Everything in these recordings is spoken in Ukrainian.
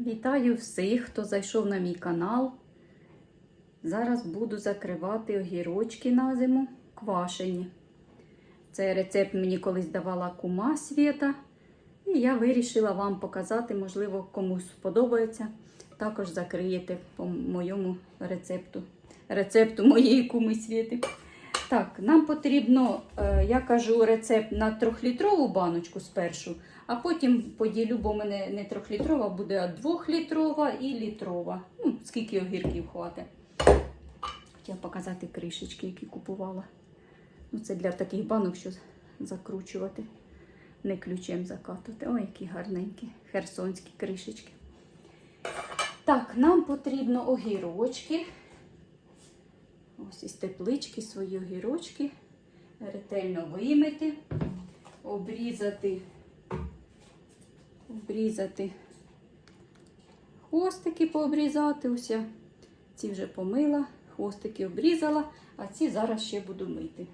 Вітаю всіх, хто зайшов на мій канал. Зараз буду закривати огірочки на зиму квашені. Цей рецепт мені колись давала кума Свєта. І я вирішила вам показати, можливо, комусь сподобається. Також закриєте по моєму рецепту. Рецепту моєї куми Свєти. Так, нам потрібно, е, я кажу, рецепт на трьохлітрову баночку спершу, а потім поділю, бо в мене не трьохлітрова, буде а двохлітрова і літрова. Ну, скільки огірків хватить. Хотіла показати кришечки, які купувала. Ну, це для таких банок, що закручувати, не ключем закатувати. Ой, які гарненькі херсонські кришечки. Так, нам потрібно огірочки. Ось із теплички свої огірочки. Ретельно вимити, обрізати, обрізати хвостики пообрізати. Ось я ці вже помила, хвостики обрізала, а ці зараз ще буду мити.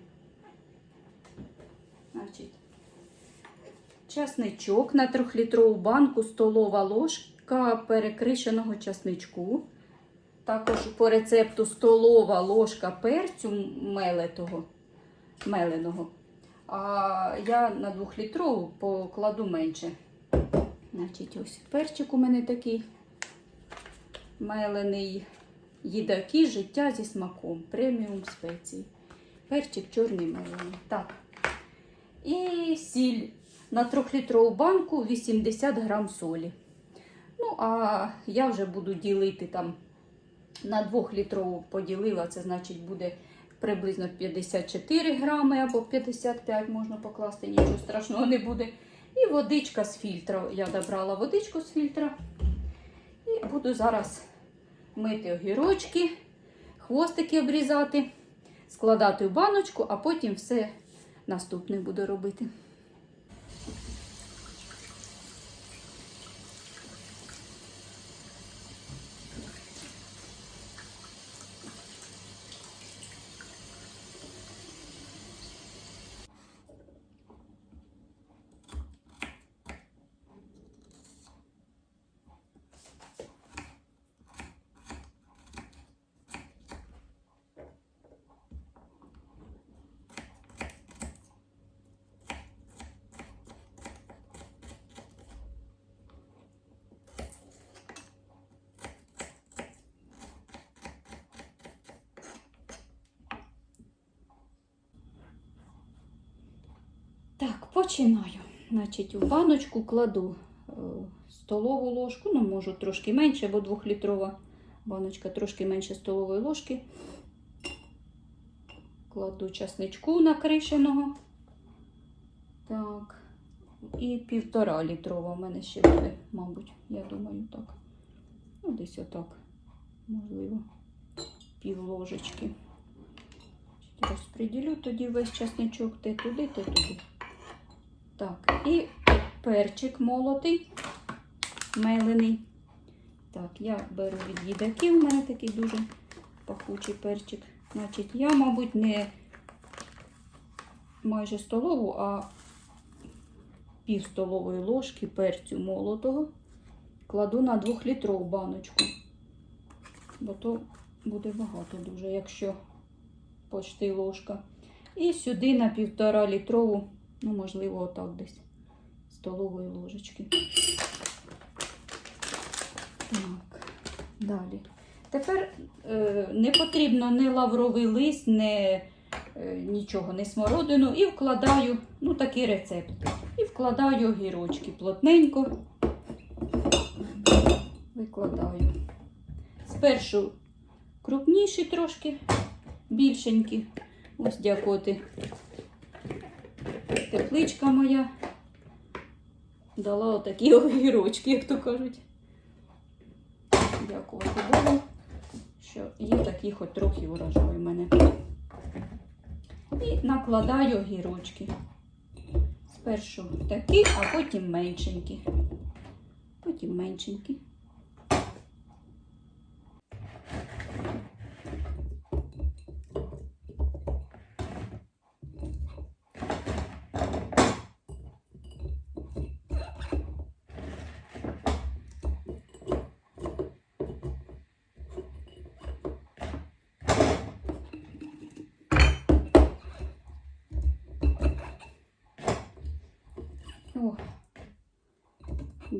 Значить, часничок на трьохлітрову банку, столова ложка перекришеного часничку. Також по рецепту столова ложка перцю мелетого, меленого. А я на двохлітрову покладу менше. Значить, ось перчик у мене такий мелений. Їдаки життя зі смаком. Преміум спеції. Перчик чорний мелений. Так. І сіль на трьохлітрову банку 80 грам солі. Ну, а я вже буду ділити там на 2-літрову поділила, це значить буде приблизно 54 грами або 55 можна покласти, нічого страшного не буде. І водичка з фільтра. Я добрала водичку з фільтра. І буду зараз мити огірочки, хвостики обрізати, складати в баночку, а потім все наступне буду робити. Так, починаю. Значить, у баночку кладу е, столову ложку, ну, можу трошки менше, бо двохлітрова баночка трошки менше столової ложки. Кладу часничку накришеного. Так. І півтора літрова в мене ще буде, мабуть, я думаю, так. Ну, десь отак, можливо, пів ложечки. Розподілю тоді весь часничок те туди, те туди. Так, і перчик молотий, мелений. Так, я беру від їдаків, у мене такий дуже пахучий перчик. Значить, я, мабуть, не майже столову, а пів столової ложки перцю молотого кладу на 2-літрову баночку. Бо то буде багато дуже, якщо почти ложка. І сюди на півтора літрову Ну, можливо, отак десь столової ложечки. Так, далі. Тепер е, не потрібно ні лавровий лист, ні е, нічого, не смородину. І вкладаю, ну, такий рецепт. І вкладаю огірочки плотненько. Викладаю. Спершу крупніші трошки, більшенькі. Ось дякувати тепличка моя дала отакі огірочки, як то кажуть. Дякувати Богу, що є такий хоч трохи урожай у мене. І накладаю огірочки. Спершу такі, а потім меншенькі. Потім меншенькі.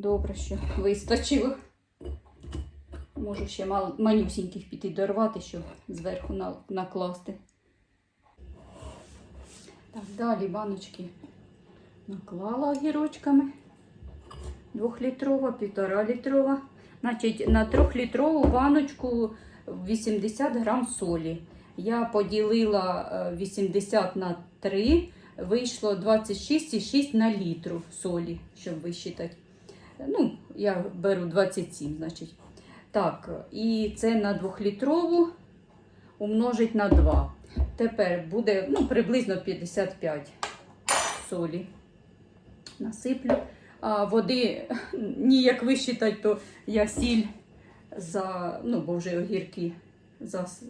Добре, що вистачило. Можу ще мал, манюсіньких піти дорвати, щоб зверху на, накласти. Так, далі баночки наклала огірочками. Двохлітрова, півтора літрова. Значить, на трьохлітрову баночку 80 грам солі. Я поділила е, 80 на 3, вийшло 26,6 на літру солі, щоб висчитати. Ну, я беру 27, значить. Так, і це на двохлітрову умножить на 2. Тепер буде ну, приблизно 55 солі. Насиплю. А води ніяк висчитати, то я сіль за, ну, бо вже огірки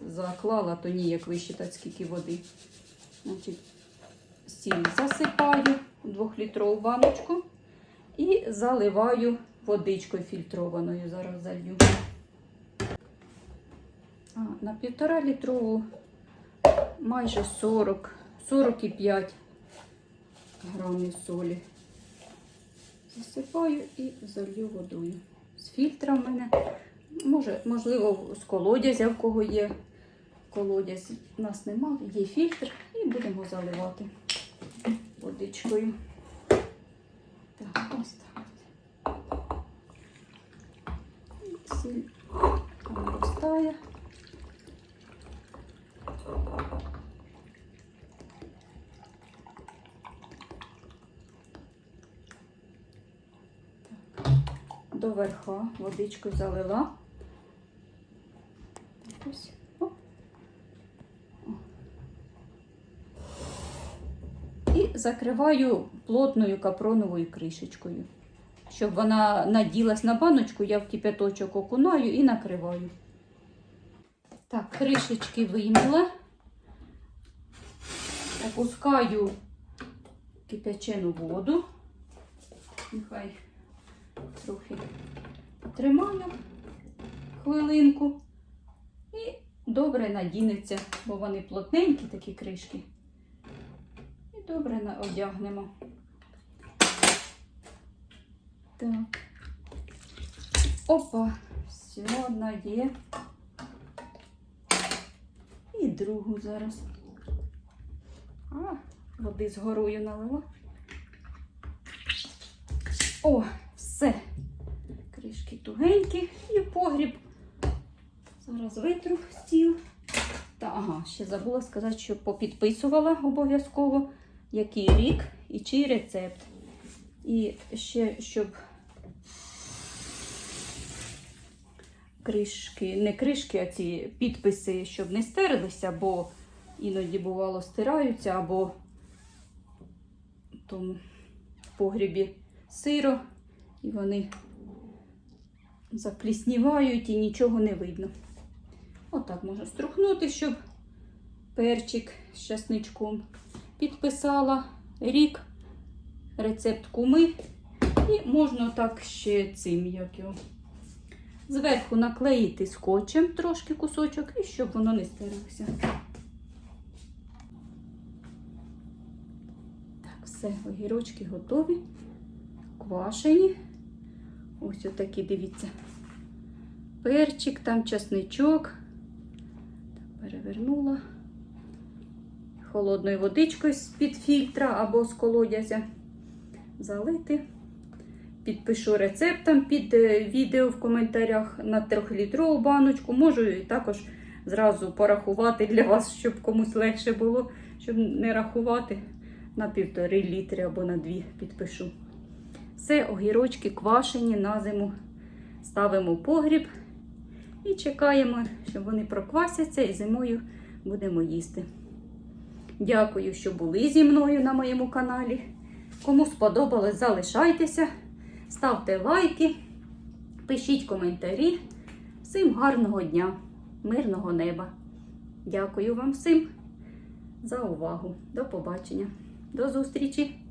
заклала, то ніяк висчитати, скільки води. Значить, сіль засипаю у двохлітрову баночку і заливаю водичкою фільтрованою. Зараз залью. А, на півтора літрову майже 40, 45 грамів солі. Засипаю і залью водою. З фільтра в мене, може, можливо, з колодязя, в кого є колодязь. У нас немає, є фільтр і будемо заливати водичкою. Так, ось так. І Сіль там розтає. До верха водичку залила. Ось. О. І закриваю плотною капроновою кришечкою. Щоб вона наділась на баночку, я в кипяточок окунаю і накриваю. Так, кришечки виймала. Опускаю кипячену воду. Нехай трохи тримаю хвилинку і добре надінеться, бо вони плотненькі такі кришки. І добре одягнемо. Так. Опа, все, одна є. Другу зараз. А, води з горою налила. О, все. Кришки тугенькі і погріб. Зараз витру стіл. Та, ага, ще забула сказати, що попідписувала обов'язково, який рік і чий рецепт. І ще, щоб кришки, не кришки, а ці підписи, щоб не стерлися, бо іноді бувало стираються, або в погрібі сиро, і вони запліснівають і нічого не видно. Отак можна струхнути, щоб перчик з часничком підписала рік, рецепт куми. І можна так ще цим, як його. Зверху наклеїти скотчем трошки кусочок, і щоб воно не стерлося. Так, все, огірочки готові, квашені. Ось отакі, дивіться. Перчик, там часничок. Так, перевернула. Холодною водичкою з-під фільтра або з колодязя. Залити. Підпишу рецептом під е, відео в коментарях на 3-літрову баночку. Можу і також зразу порахувати для вас, щоб комусь легше було, щоб не рахувати на півтори літри або на дві підпишу. Все, огірочки квашені на зиму. Ставимо в погріб і чекаємо, щоб вони проквасяться і зимою будемо їсти. Дякую, що були зі мною на моєму каналі. Кому сподобалось, залишайтеся, ставте лайки, пишіть коментарі. Всім гарного дня, мирного неба. Дякую вам всім за увагу. До побачення. До зустрічі!